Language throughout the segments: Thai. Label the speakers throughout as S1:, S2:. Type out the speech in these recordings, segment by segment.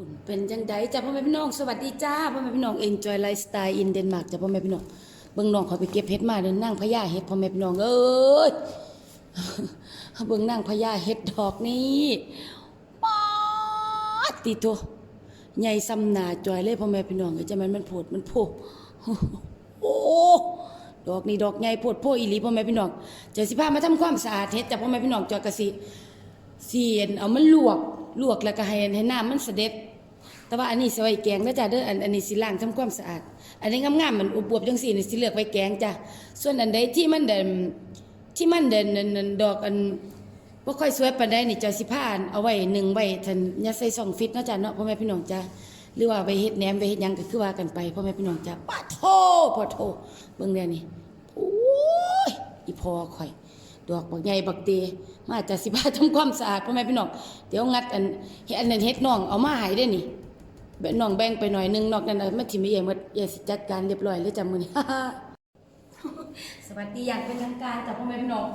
S1: หุ่นเป็นจังไดจ้าพ่อแม่พี่น้องสวัสดีจ้าพ่อแม่พี่น้อง enjoy lifestyle in Denmark จ้าพ่อแม่พี่น้องเบิ่งน้องเขาไปเก็บเห็ดมาเดินนั่งพญาเห็ดพ่อแม่พี่น้องเอ้ยเบิ่งนั่งพญาเห็ดดอกนี้ป๊าดติโตใหญ่ซ้ำหน้าจอยเลยพ่อแม่พี่น้องเอ้ยจะมันมันโผดมันโผโอ้ดอกนี้ดอกใหญ่โพดโพอีหลีพ่อแม่พี่น้องเจะสิพามาทำความสะอาดเฮ็ดจ้ะพ่อแม่พี่น้องจอยกะสิเสียนเอามันลวกลวกแล้วก็ให้ให้น้ำมันเสด็จ แต่ว่าอันนี้สิไว้แกงนะจ้ะเด้ออันอันนี้สิล้างทำความสะอาด อันนี้งามๆมันอบวบจังซี่นี่สิเลือกไว้แกงจ้ะส่วนอันใดที่มันเด่นที่มันเด่นนั่นดอกอันบ่ค่อยสวยปานใดนี่จอยสิพาอันเอาไว้หนึ่งไว้ทันยัดใส่ซองฟิตเนาะจ้ะเนาะพ่อแม่พี่น้องจ้ะหรือว่าไปเฮ็ดแหนมไปเฮ็ดหยังก็คือว่ากันไปพ่อแม่พี่น้องจ้ะปาโทพอโทเบิ่งแน่นี่โอ้ยอีพอข่อยดอกบักใหญ่บักเตมาจะสิพาทำความสะอาดพ่อแม่พี่น้องเดี๋ยวงัดอันเฮ็ดอันนั้นเฮ็ดน้องเอามาให้ได้นี่ น้องแบ่งไปหน่อยหนึงนอกนั้นน่ะมาทิมเองหมดอย่สิจัดการเรียบร้อยเลยจ้ะมื้อนี้สวัสดีอยางเป็นทางการจ้ะพ่อแม่พี่น้อง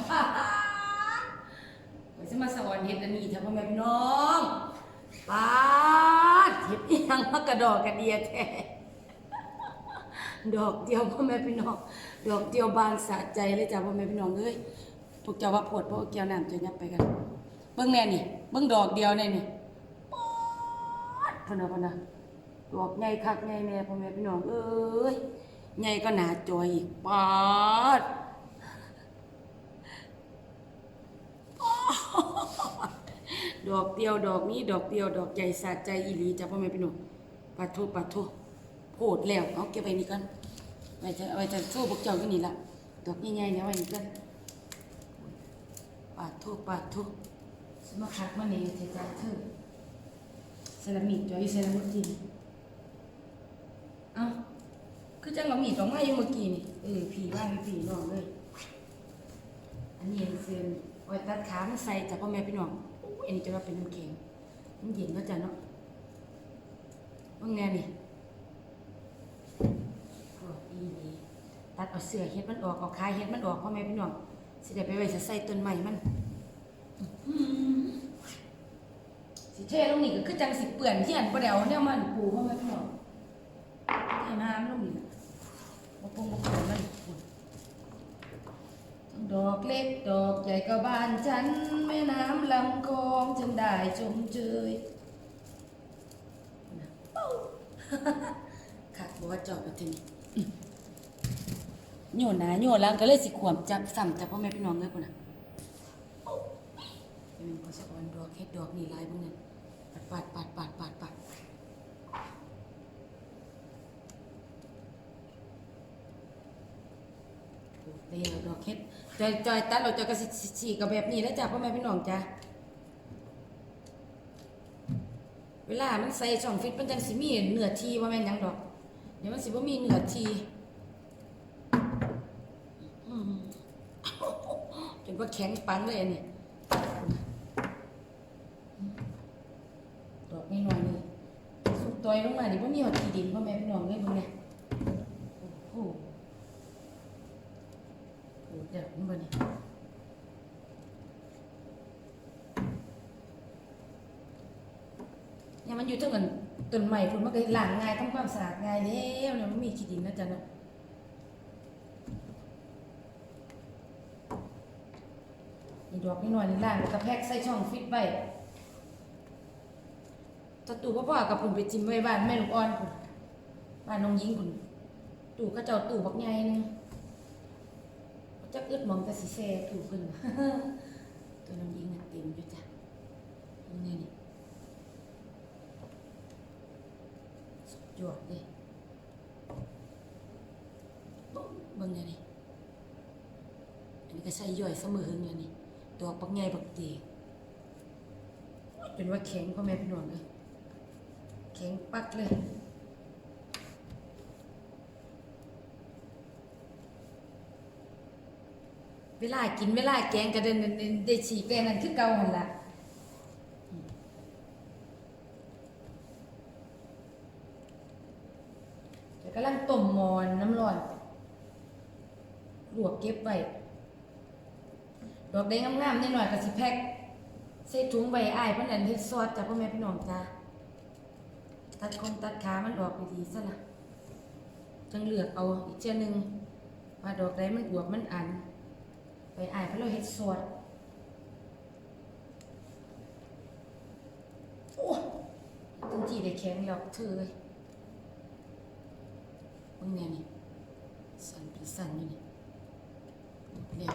S1: ไว้จะมาสอนเฮ็ดอันนี้จ้ะพ่อแม่พี่น้องปาเฮ็ดยังมากระดอกกระเดียแท้ดอกเดียวพ่อแม่พี่น้อง ดอกเดียวบานสะใจเลยจ้ะพ่อแม่พี่น้องเอ้ยพวกเจ้าว่าปวดพวกเจ้าน้ำจะยับไปกัน เบิ่งแน่นี่ เบิ่งดอกเดียวแน่นี่ป๊าดพะนะพะนะ ดอกใหญ่คักใหญ่แน่พ่อแม่พี่น้องเอ้ยใหญ่ก็หนาจอยอีกปาดดอกเดียวดอกนี้ดอกเดียวดอกใหญ่สะใจอีหลีจ้ะพ่อแม่พี่น้องปาทุปาทุโพดแล้วเอาเก็บไว้นี่กันไว้จะไว้จะสู้พวกเจ้าอยู่นี่ละดอกใหญ่ๆเนี่ยไว้นี่กันปาทุปาทุสมาคักมาเนี่ยเทจ้าเธอเซรามิกจอยเซรามิกจริง เอ้าคือจังเราหมีดอกไม้อยู่เมื่อกี้นี่เออผีว่างผีน้องเลย อันนี้เซียนไว้ตัดขามันใส่จากพ่อแม่พี่น้องโอ้ยอันนี้จะว่าเป็นน้ำแข็งมันเย็นก็จะเนาะว่าไงนี่โอ้อีนี่ตัดเอาเสื้อเฮ็ดมันออกเอาคายเฮ็ดมันออกพ่อแม่พี่น้องสิได้ไปไว้จะใส่ต้นใหม่มันสิเท่ลงนี่ก็คือจังสิเปื่อนที่อันบ่ได้เอาแนวมันปูพ่อแม่พี่น้อง เทน้ำลงนี่น่ะบ่ปรุงบ่เปื่อนมันปูดอกเล็กดอกใหญ่ก็บ้านฉัน แม่น้ำลำคลองฉันได้ชมเชยปุ๊บขัดบัวจอบไปทีนี้อื้อโยนนะโยนแล้วก็เลยสิขวมจับซ้ำจับพ่อแม่พี่น้องเลยปุ่นน่ะปุ๊บเป็นพอสะออนดอกเฮ็ดดอกนี่ลายพวกนั้นปัดปัดปัดปัดปัดปัด เตียวดอกเฮ็ดจอยจอยตัดเราจอยก็สิสิฉีกกับแบบนี้แล้วจ้ะพ่อแม่พี่น้องจ้ะเวลามันใส่ช่องฟิตมันจังสิมีเนื้อทีว่าแม่นยังดอก เดี๋ยวมันสิบ่มีเนื้อทีจนว่าแข็งปันเลยอันนี้ดอกไม่น้อยๆนี่สุกตอยลงมานี่บ่มีหอดทีดินพ่อแม่พี่น้องเลยเบิ่งเนี่ยโอ้โหโอ้เดี๋ยวมันบ่นี่ เนี่ยมันอยู่ทั้งกันต้นใหม่พุ่นมันก็ล้างง่ายทำความสะอาดง่ายแล้วเนี่ยมันมีขี้ดินนะจ๊ะเนาะนี่ดอกนี่หน่อยนี่ล้างแล้วก็แพ็คใส่ช่องฟิตไว้ถ้าตู่พ่อๆกับพุ่นไปจิ้มไว้บ้านแม่ลูกอ่อนพุ่นบ้านน้องหญิงพุ่นตู่เขาเจ้าตู่บักใหญ่นึงจักอึดหมองแต่สิแซ่ตู่เพิ่นตัวน้องหญิงน่ะเต็มอยู่จ้ะนี่ไงนี่ จวดดิปุ๊บเบิ่งเลยนี่อันนี้ก็ใส่ย่อยเสมอหึงเลยนี่ดอกปักใหญ่ปักตีเป็นว่าแข็งพ่อแม่พี่น้องเลยแข็งปักเลยเวลากินเวลาแกงก็เดินได้ฉีกแกงนั่นคือเก่าหันละ แต่กำลังต้มหมอนน้ำร้อนลวก เก็บไว้ดอกแดงงามๆนิดหน่อยก็สิแพ็คใส่ถุงใบอ้ายเพิ่นอันเฮ็ดซอสจ้ะพ่อแม่พี่น้องจ้าตัดคนตัดขามันออกดีๆซะละจังเลือกเอาอีกเจ้าหนึ่งว่าดอกใดมันอวบมันอันไปอ่ายเพราะเราเฮ็ดสดโอ้ตั้งที่ได้แข็งแล้วเธอเลยมึงเนี่ยนี่สั่นเป็นสั่นอยู่นี่ นี่ย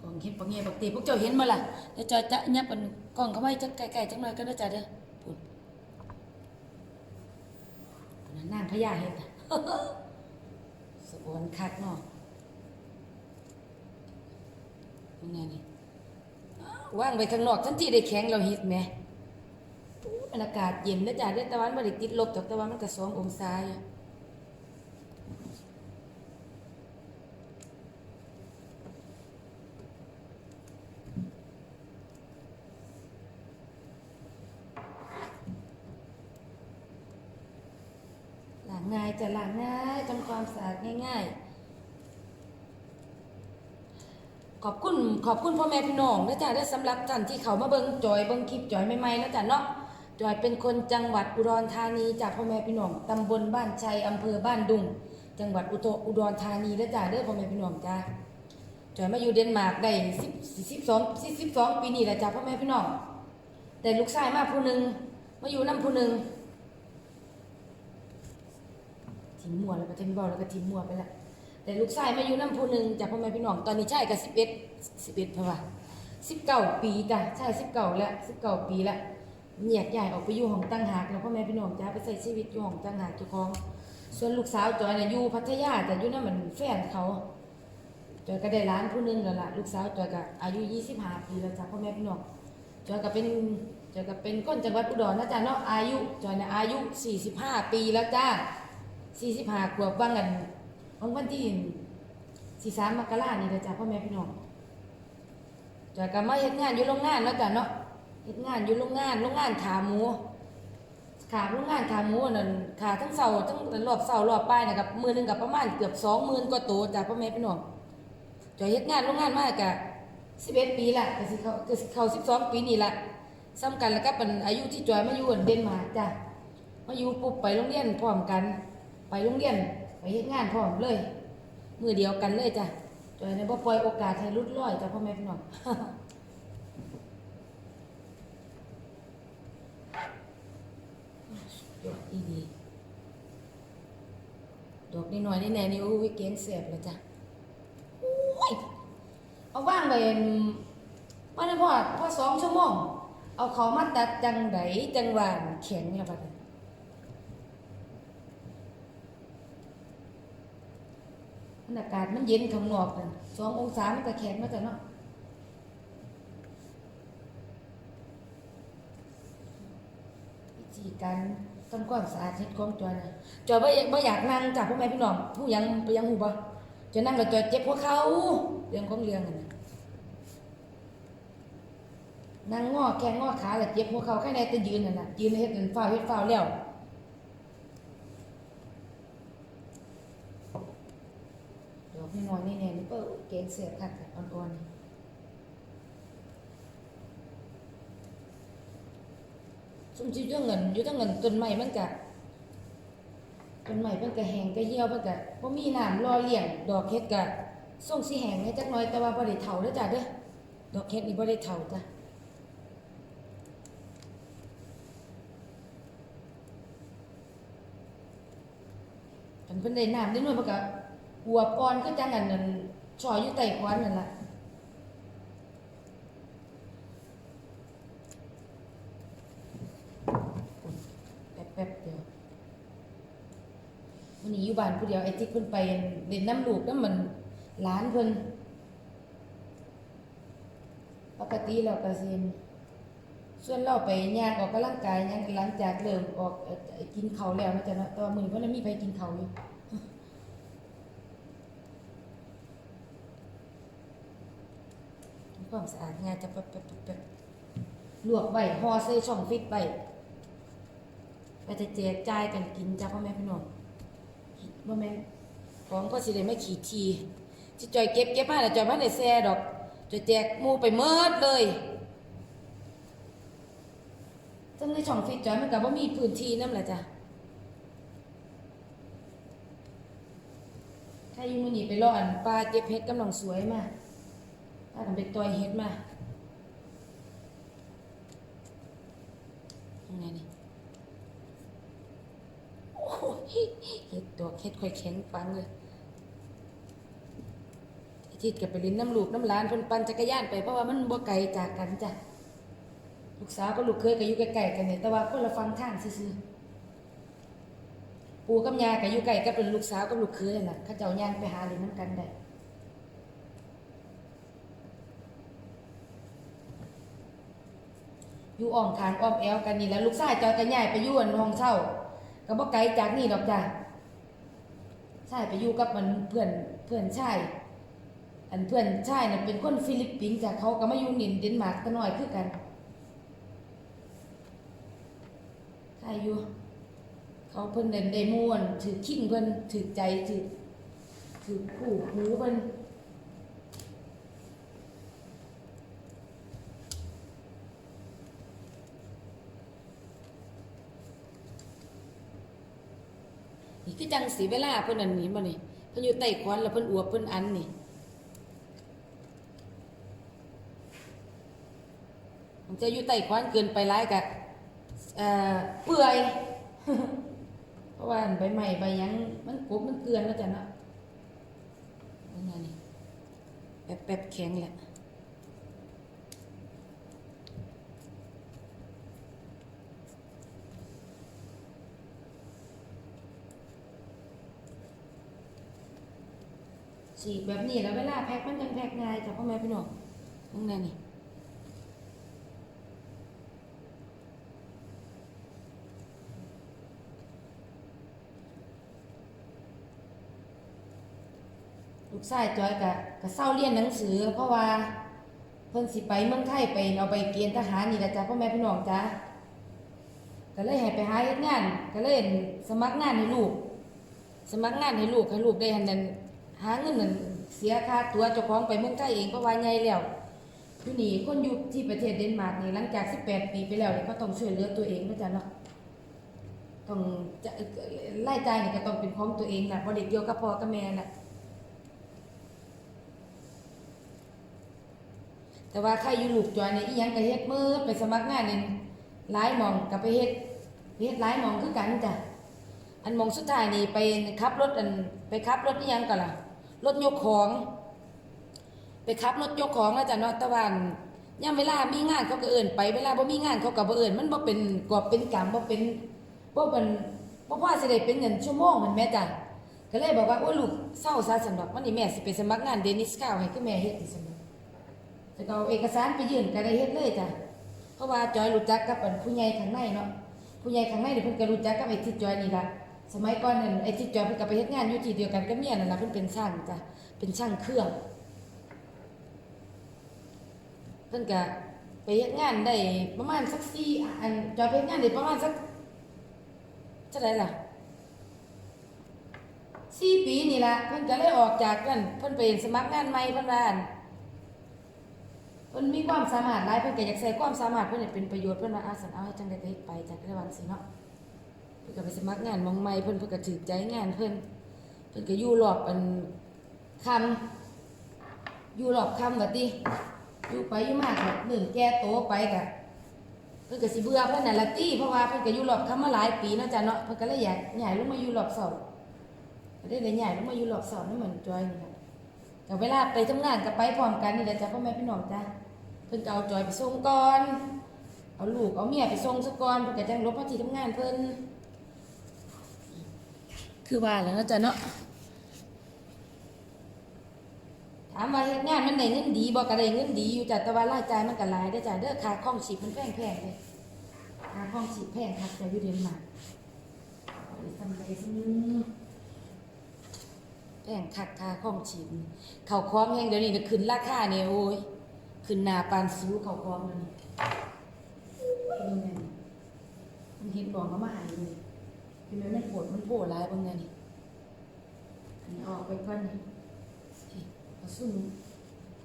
S1: กล่องเห็นปังเงี้ยปกตีพวกเจ้าเห็นมาล่ะเดี๋ยวจอยจะยับกันกล่องเขาไว้จะไกลๆจังหน่อยก็ได้จ้ะเด้อพูดพูดนั่นนางพญาเห็ดน่ะสะออนคักเนาะยังไงนี่ว่างไปข้างนอกทันทีได้แข็งเราเฮ็ดแหมอู้บรรยากาศเย็นนะจ๊ะเด้อตะวันบ่ได้ติดลบดอกตะวันมันก็สององศาอยู่ล้างง่าย จะล้างง่ายทำความสะอาดง่าย ๆ ขอบคุณขอบคุณพ่อแม่พี่น้องนะจ๊ะได้สำหรับท่านที่เขามาเบิ่งจอยเบิ่งคลิปจอยใหม่ๆนะจ๊ะเนาะจอยเป็นคนจังหวัดอุดรธานีจากพ่อแม่พี่น้องตำบลบ้านชัยอำเภอบ้านดุง จังหวัดอุตอุดรธานีนะจ๊ะเด้อพ่อแม่พี่น้องจ้าจอยมาอยู่เดนมาร์กได้สิบสิบสองสิบสองปีนี่แหละจ้ะพ่อแม่พี่น้องแต่ลูกชายมาผู้หนึ่งมาอยู่น้ำผู้หนึ่ง ทิมมัวแล้วก็ทิมบอลแล้วก็ทิมมัวไปละแต่ลูกชายมาอยู่น้ำผู้หนึ่งจากพ่อแม่พี่น้องตอนนี้ชายก็สิบเอ็ดสิบเอ็ดเพราะว่าสิบเก้าปีจ้ะชายสิบเก้าแล้วสิบเก้าปีแล้วแยกย้ายออกไปอยู่ห้องตั้งหากแล้วพ่อแม่พี่น้องจ้าไปใช้ชีวิตอยู่ห้องตั้งหากเจ้าของ ส่วนลูกสาวจอยน่ะอยู่พัทยาแต่อยู่นั่นเหมือนแฟนเขาจอยก็ได้ร้านผู้นึงแล้วล่ะลูกสาวจอยก็อายุยี่สิบห้าปีแล้วจ้ะพ่อแม่พี่น้องจอยก็เป็นจอยก็เป็นคนจังหวัดอุดรนะจ๊ะเนาะอายุจอยน่ะอายุสี่สิบห้าปีแล้วจ้า สี่สิบห้าขวบว่างกันของวันที่สี่สามมกรานี่เลยจ้ะพ่อแม่พี่น้องจอยก็มาเฮ็ดงานอยู่โรงงานเนาะจ้ะเนาะเฮ็ดงานอยู่โรงงานโรงงานขาหมูขาโรงงานขาหมูนั่นขาทั้งเสาทั้งรอบเสารอบป้ายนะครับมือนึงกับประมาณเกือบสองหมื่นกว่าตัวจ้ะพ่อแม่พี่น้องจอยเฮ็ดงานโรงงานมากะสิบเอ็ดปีละก็สิเขาก็สิเขาสิบสองปีนี่ละซ้ำกันแล้วก็เป็นอายุที่จอยมาอยู่เดนมาร์กจ้ะมาอยู่ปุ๊บไปโรงเรียนพร้อมกัน ไปโรงเรียนไปเฮ็ดงานพร้อมเลย มือเดียวกันเลยจ้ะจอยในบ่ปล่อยโอกาสให้หลุดลอยจ้ะพ่อแม่พี่น้องดอกอีดีดอกนิดหน่อยนี่แน่นี่โอ้ยเกณฑ์เสียบแล้วจ้ะโอ้ยเอาว่างไปมาได้พอพอสองชั่วโมง เอาเขามาตัดจังไดจังหวานแข็งเนี่ยบัดนี้ มันอากาศมันเย็นข้างนอกนั่นสององศามันก็แข็งมาแต่เนาะวิธีการทำความสะอาดเฮ็ดของจอยนะจอยบ่อยากบ่อยากนั่งจ้ะพ่อแม่พี่น้องผู้ยังไปยังหูบ่จะนั่งแล้วจอยเจ็บหัวเขาเรื่องของเรื่องนั่นน่ะนั่งงอแข้งงอขาแล้วเจ็บหัวเขาแค่ไหนแต่ยืนนั่นน่ะยืนเฮ็ดนั่นฟ้าวเฮ็ดฟ้าวแล้ว ดอกน้อยๆนี่แน่นี่เปิ้ลเกงเสียบคักๆอ่อนๆซุ่มชิวอยู่เงินอยู่ทั้งเงินต้นไม้มันก็ต้นไม้มันก็แห้งก็เหี่ยวมันก็บ่มีน้ำรอเลี้ยงดอกเฮ็ดก็ส่งสิแห้งให้จักหน่อยแต่ว่าบ่ได้เฒ่าเด้อจ้ะเด้อดอกเฮ็ดนี่บ่ได้เฒ่าจ้ะคันเพิ่นได้น้ำได้หน่อยมันก็ หัวปอนคือจังอันนั้นชอยอยู่ใต้ควันนั่นล่ะแป๊บเดียววันนี้อยู่บ้านผู้เดียวไอ้ที่เพิ่นไปเล่นน้ำลูกน้ำมันหลานเพิ่นปกติเราก็สิส่วนเราไปย่างออกกำลังกายย่างหลังจากเริ่มออกกินเขาแล้วนะจ๊ะเนาะตอนมื้อนี้เพิ่นนมีไปกินเขาอยู่ทำ ความสะอาดง่ายจะแป๊บๆๆๆลวกไว้ห่อใส่ช่องฟิตไว้ไปจะแจกจ่ายกันกินจ้าพ่อแม่พี่น้องพ่อแม่ของก็สิได้ไม่ขี่ทีที่จอยเก็บเก็บมาแต่จอยไม่ได้แซ่ดอกจอยแจกมูไปเมิดเลยเธอซึ่งในช่องฟิตจอยมันก็บ่มีพื้นที่นำล่ะจ้ะถ้าอยู่มื้อนี้ไปรออันปลาเก็บเฮ็ดกำลังสวยมาก ถ้ากันไปต่อยเฮ็ดมายังไงนี่โอ้ยเฮ็ดตัวเฮ็ดค่อยแข็งปังเลยทิตย์ก็ไปลินน้ำลูกน้ำหลานเพิ่นปั่นจักรยานไปเพราะว่ามันบ่ไกลจากกันจ้ะลูกสาวกับลูกเคยก็อยู่ใกล้ๆกันเนี่ยแต่ว่าคนละฟังทางซื่อๆปู่กับย่าก็อยู่ใกล้กับเป็นลูกสาวกับลูกเคยน่ะเขาเจ้าย่างไปหาเล่นน้ำกันได้ อยู่อ้อมคางอ้อมแอวกันนี่แหล้วลูกชายจอยก็ย้ายไปอยู่อันห้องเช่าก็บ่ไกลจากนี่ดอกจ้ะชายไปอยู่กับมันเพื่อนเพื่อนชายอันเพื่อนชายน่ะเป็นคนฟิลิปปินส์จ้ะเขาก็มาอยู่นินเดนมาร์กตะน้อยคือกันใครอยู่เขาเพิ่นเดนได้ม่วนถือขิ้งเพิ่นถือใจถือถือคู่หูเพิ่น คือจังสีเวลาเพิ่นอันนี้บ่นี่เพิ่นอยู่ใต้ควันแล้วเพิ่นอวบเพิ่นอันนี่มันจะอยู่ใต้ควันเกินไปหลายกะเอ่อเปื่อยเพราะว่าอันใบใหม่ใบยังมันกบมันเกลือนแล้วจ้ะเนาะนี่แป๊บแป๊บแข็งแหละ ฉีกแบบนี้แล้วเวลาแพ็คมันยังแพ็คง่ายจ้ะพ่อแม่พี่น้องว่าไงนี่ลูกชายจอยกะกะเศร้าเรียนหนังสือ เพราะว่าเพิ่นสิไปเมืองไทยไปเอาไปเกณฑ์ทหารนี่ละจ้ะพ่อแม่พี่น้องจ้ะก็เลยให้ไปหาเฮ็ดงาน ก็เลยสมัครงานให้ลูก สมัครงานให้ลูกให้ลูกได้หันนั้น หาเงินนั่นเสียค่าตัวเจ้าของไปเมืองไทยเองเพราะว่าใหญ่แล้วอยู่นี่คนอยู่ที่ประเทศเดนมาร์กนี่หลังจาก 18 ปีไปแล้วนี่ก็ต้องช่วยเหลือตัวเองนะจ๊ะเนาะต้องจะรายจ่ายนี่ก็ต้องเป็นของตัวเองน่ะบ่ได้เกี่ยวกับพ่อกับแม่น่ะแต่ว่าใครอยู่ลูกจอยนี่อีหยังก็เฮ็ดมือไปสมัครงานนี่หลายหมองก็ไปเฮ็ดเฮ็ดหลายหมองคือกันจ้ะอันหมองสุดท้ายนี่ไปขับรถอันไปขับรถอีหยังก็ล่ะ รถยกของ ไปขับรถยกของแล้วจ้ะเนาะตะวันย่ามเวลามีงานเขาก็เอิ้นไปเวลาบ่มีงานเขาก็บ่เอิ้นมันบ่เป็นกอบเป็นกรรมบ่เป็นบ่เป็นบ่พอสิได้เป็นเงินชั่วโมงมันแม่จ้ะก็เลยบอกว่าโอ้ลูกเศร้าซะซั่นดอกวันนี้แม่สิไปสมัครงานเดนิสกาวให้คือแม่เฮ็ดที่ซั่นจะเอาเอกสารไปยื่นก็ได้เฮ็ดเลยจ้ะเพราะว่าจอยรู้จักกับผู้ใหญ่ข้างในเนาะผู้ใหญ่ข้างในนี่เพิ่นก็รู้จักกับไอ้ทิดจอยนี่ล่ะ สมัยก่อนนั่นไอ้ทิดจอยเพิ่นก็ไปเฮ็ดงานอยู่ที่เดียวกันกับเมียนั่นล่ะเพิ่นเป็นช่างจ้ะเป็นช่างเครื่อง เพิ่นก็ไปเฮ็ดงานได้ประมาณสักสี่อันจอยไปเฮ็ดงานได้ประมาณสักเท่าไหร่ล่ะสี่ปีนี่ล่ะเพิ่นก็เลยออกจากนั่นเพิ่นไปสมัครงานใหม่เพิ่นว่าเพิ่นมีความสามารถหลายเพิ่นก็อยากใช้ความสามารถเพิ่นให้เป็นประโยชน์เพิ่นว่าอาสันเอาให้จังได๋ก็เฮ็ดไปจากระวังสิเนาะ เพิ่นก็ไปสมัครงานหมองใหม่เพิ่นเพิ่นก็ถือใจงานเพิ่นเพิ่นก็อยู่รอบอันคำอยู่รอบคำว่าติอยู่ไปอยู่มาก็เริ่มแก่โตไปก็เพิ่นก็สิเบื่อเพิ่นนั่นล่ะติเพราะว่าเพิ่นก็อยู่รอบคำมาหลายปีเนาะจ้ะเนาะเพิ่นก็เลยอยากย้ายลงมาอยู่รอบสองก็ได้เลยย้ายลงมาอยู่รอบสองนั่เหมือนจอยนี่ค่ะแต่เวลาไปทำงานก็ไปพร้อมกันนี่แหละจ้ะพ่อแม่พี่น้องจ้ะเพิ่นก็เอาจอยไปส่งก่อน เอาลูกเอาเมียไปส่งซะก่อนเพิ่นก็จังลบมาที่ทำงานเพิ่น คือว่าแล้วนะจ๊ะเนาะถามว่าเฮ็ดงานมันได้เงินดีบ่ก็ได้เงินดีอยู่จ้ะแต่ว่ารายจ่ายมันก็หลายเด้อจ้ะเด้อค่าครองชีพมันแพงๆเลยค่าครองชีพแพงคักจ้ะอยู่เดนมาร์กทำอะไรซิแพงคักค่าข้องชีพนี่เขาวคล้องแห้งเดี๋ยวนี้นะขึ้นราคาเนี่ยโอ้ยขึ้นหน้าปานซิวเขาวคล้องเลยวนี่เห็นบอกเขามาหายเลย ที่มันไม่ปวดมันโผล่ร้ายบางไงนี่อันนี้ออกไปก่อนนี่อาซุ่ม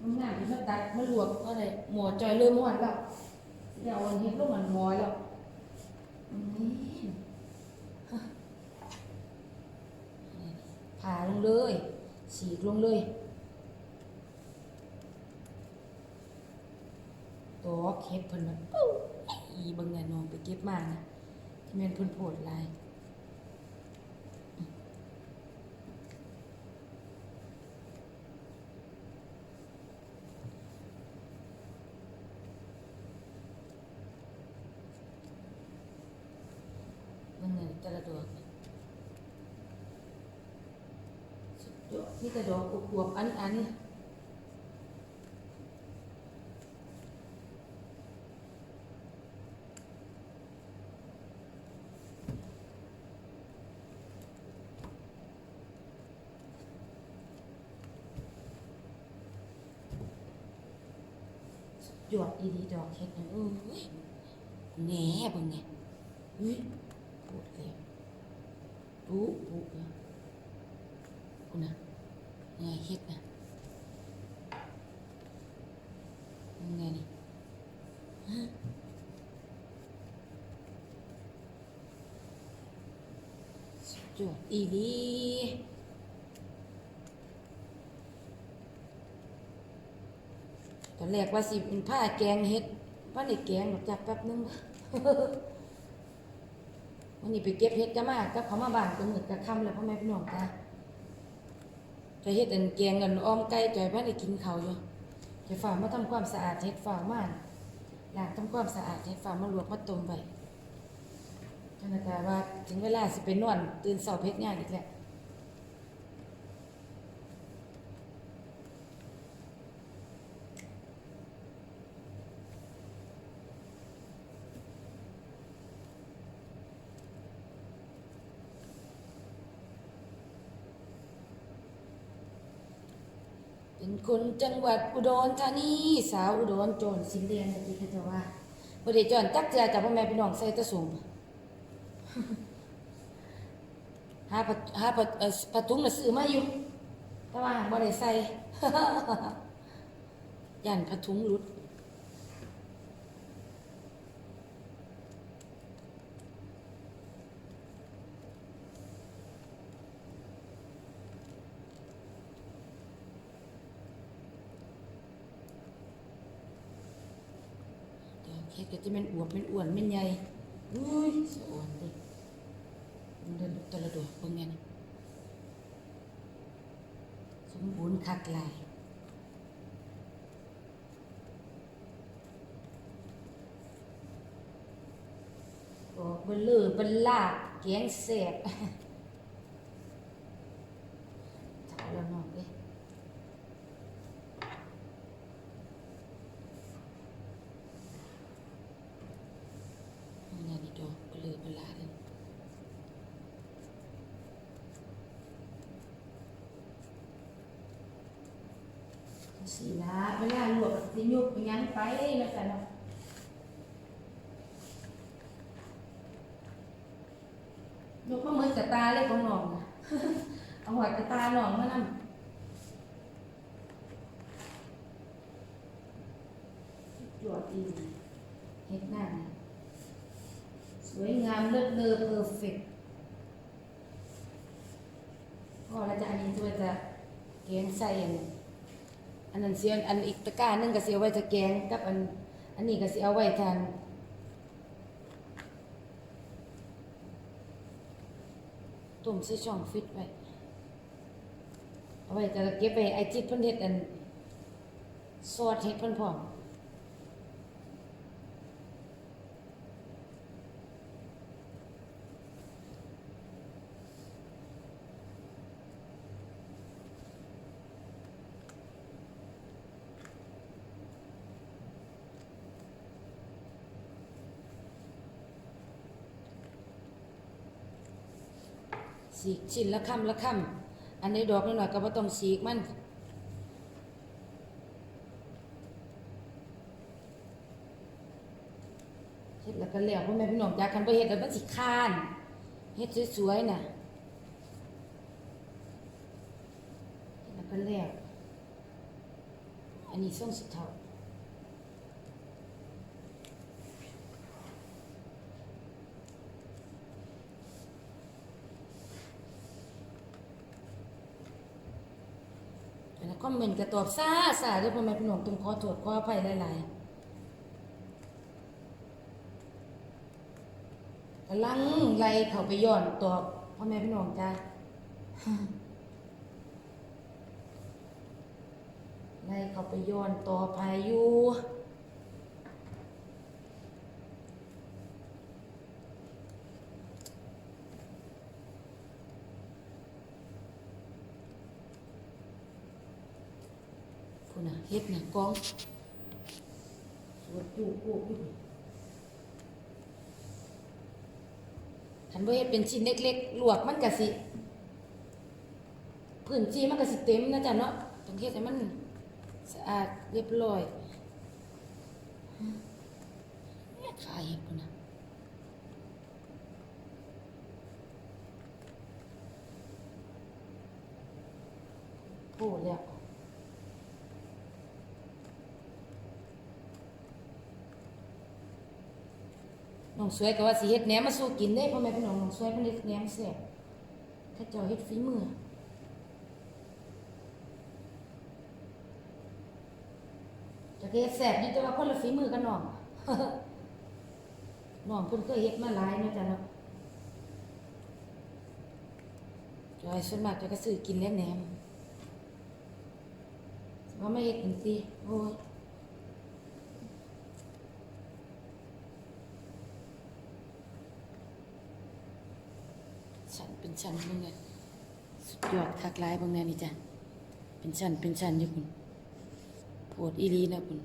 S1: มันง่ายที่มันตัดมันลวกก็ได้หมอจอยเริ่มหอนแล้วเดี๋ยววันนี้ลูกมันหอยแล้วนี่ผ่าลงเลยฉีกลงเลยตัวเค็บเพิ่นแบบอีบางไงน้องไปเก็บมานะที่มันเพิ่นโผดลาย นี่แต่ดอกอวบๆอันอันนี้สุดยอดอีดีดอกเห็ดนะเอ้ยแหน่บิ่งเนี่ยอุ้ย พูดเลยรู้รู้นะคุณนะไงเฮ็ดนะยังไงนี่ฮะ สุดยอดอีหลีตอนแรกว่าสิเป็นผ้าแกงเฮ็ดว่าในแกงหรอกจับแป๊บนึงวันนี้ไปเก็บเห็ดจะมากกับเขามาบ้านก็เหมือนกับคำเลยพ่อแม่พี่น้องจ้าจะเฮ็ดอันแกงกันอ้อมไก่จอยพ่อได้กินเขาอยู่จะฝ่ามาทำความสะอาดเฮ็ดฝ่ากมาล้างทำความสะอาดเฮ็ดฝ่ามาลวกมาต้มไว้ ท่านอาจังกะว่าถึงเวลาสิไปนอนตื่นเช้าเพชรงานอีกแล้วเป็นคนจังหวัดอุดรธานีสาวอุดรโจรสินเรียนที่เขาจะว่าบ่ได้จอนจักเจือจากพ่อแม่พี่น้องใส่ตะสูง หาผัดหาผัดเอ่อผัดถุงน่ะซื้อมาอยู่ แต่ว่าบ่ได้ใส่ ย่านผัดถุงหลุด เดี๋ยวเค้กก็จะเป็นอวบเป็นอ้วนเป็นใหญ่อุ้ยสะอ่อนดิ ตระดอกเป็นไงนะสมบูรณ์คักหลายดอกเบลือเบลลาดแกงเสียบจับแล้วน้องเด้ นี่นี่ดอกเบลอเบลาเลยสีละเวลาลวกสิยุบ ไปงั้นไปแล้วกันเนาะยกมาเมือนกับตาเลยของหนองเอาหัวกับตาหนองมานั่นจวดดีเฮ็ดหน้าสวยงามเลิศเลอเพอร์เฟกต์พอแล้วจะอันนี้จะจะแกงใส่อันอัน นั้นเสียอันอีกตะกร้านึงก็เสียไว้ตะแกงกับอันอันนี้ก็เสียเอาไว้ทานตุ่มใส่ช่องฟิตไว้เอาไว้จะเก็บไปไอจิตเพิ่นเฮ็ดอันซอสเฮ็ดเพิ่นพร้อม สีกชิ้นละคำละคำอันนี้ดอกนิดหน่อยก็บ่ต้องสีกมันเฮ็ดแล้วก็แล้วพ่อแม่พี่น้องจ้าคันบ่เฮ็ดแล้วมันสิค้านเฮ็ดสวยๆน่ะเฮ็ดแล้วก็แล้วอันนี้ส่งสิเท่า คอมเมนต์ก็ตอบซ่าซาด้วยพ่อแม่พี่น้องต้องขอโทษขออภัยหลายๆกำลังไล่เขาไปย้อนตอบพ่อแม่พี่น้องจ้าไล่เขาไปย้อนต่อพายุ คุณน่ะเฮ็ดน่ะกองสวดอยู่กูกูคันบ่เฮ็ดเป็นชิ้นเล็กๆลวกมันก็สิพื้นที่มันก็สิเต็มนะจ๊ะเนาะต้องเฮ็ดให้มันสะอาดเรียบร้อยเนี่ยขายเห็ดกูนะพูดแล้วน้ องสวยก็ว่าสิเฮ็ดแหนมมาสู้กินได้พ่อแม่พี่น้องน้องสวยเพิ่นเฮ็ดแหนมแซ่บถ้าเจ้าเฮ็ดฝีมือจะเฮ็ดแซ่บอยู่แต่ว่าคนละฝีมือกันน้องน้องเพิ่นเคยเฮ็ดมาหลายเนาะจ้ะเนาะจอยส่วนมากจะก็ซื้อกินแล้วแหนมว่าไม่เฮ็ดจังซี่โอ้ย ฉันป็นเบิ่งเนี่ยสุดยอดคักหลายเบิ่งแน่นี่จ้ะเป็นฉันเป็นฉันอยู่คุณปวดอีหลีนะคุณ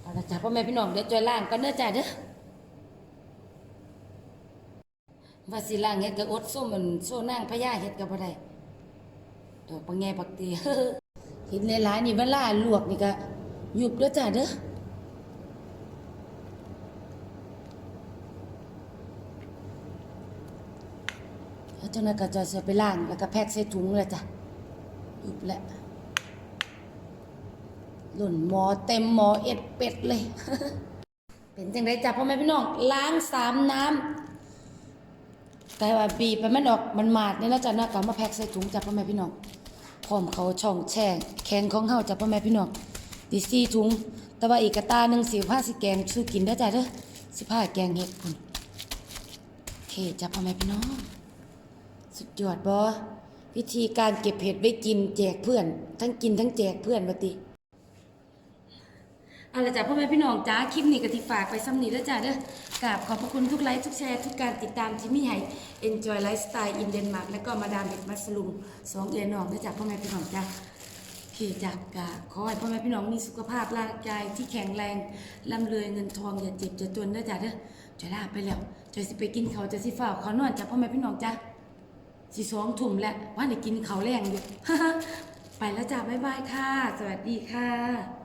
S1: เอาละจ้ะพ่อแม่พี่น้องเดี๋ยวจอยล่างก็เนื้อจ้ะเด้อว่าสิล่างเฮ็ดก็อดส้มมันโซ่นางพญาเฮ็ดก็บ่ได้ ดอกปังแงปักตีเห็นหลายๆนี่เวลาลวกนี่ก็ยุบเด้อจ้ะเด้อแล้วเจ้าน้าก็จะเสียไปล่างแล้วก็แพ็คใส่ถุงเลยจ้ะยุบแหละหล่นหมอเต็มหมอเอ็ดเป็ดเลย เป็นจังไดจ้ะพ่อแม่พี่น้องล้างสามน้ำแต่ว่าบีบไปมันออกมันหมาดนี่นะจ้ะนะก็เอามาแพ็คใส่ถุงจ้ะพ่อแม่พี่น้อง ร้อมเขาช่องแช่แข็งของเฮาจ้ะพ่อแม่พี่น้องดีซี่ถุง แต่ว่าอีกกระตาหนึ่งสิผ้าสิแกงสู้กินได้จ้ะเด้อสิผ้าแกงเห็ดคุณโอเคจ้ะพ่อแม่พี่น้อง สุดยอดบอวิธีการเก็บเห็ดไว้กินแจกเพื่อน ทั้งกินทั้งแจกเพื่อนวะติ เอาละจ้ะพ่อแม่พี่น้องจ้าคลิปนี้ก็ที่ฝากไปซ้ำนี้แล้วจ้ะเด้อกราบขอบพระคุณทุกไลค์ทุกแชร์ ทุกการติดตามที่มีให้ Enjoy Lifestyle in Denmark แล้วก็มาดามเห็ดมัสลุมสองเอือนองแล้วจ้ะพ่อแม่พี่น้องจ้าเคจ้ะกะขอให้พ่อแม่พี่น้องมีสุขภาพร่างกายที่แข็งแรงร่ำรวยเงินทองอย่าเจ็บอย่าจนนะจ้ะเด้อจะลาไปแล้วจะสิไปกินเขาจะสิฝาวเขานอนจ้ะพ่อแม่พี่น้องจ้าสิสองถุ่มแล้วว่าได้กินเขาแรงอยู่ไปแล้วจ้าบ๊ายบายค่ะ สวัสดีค่ะ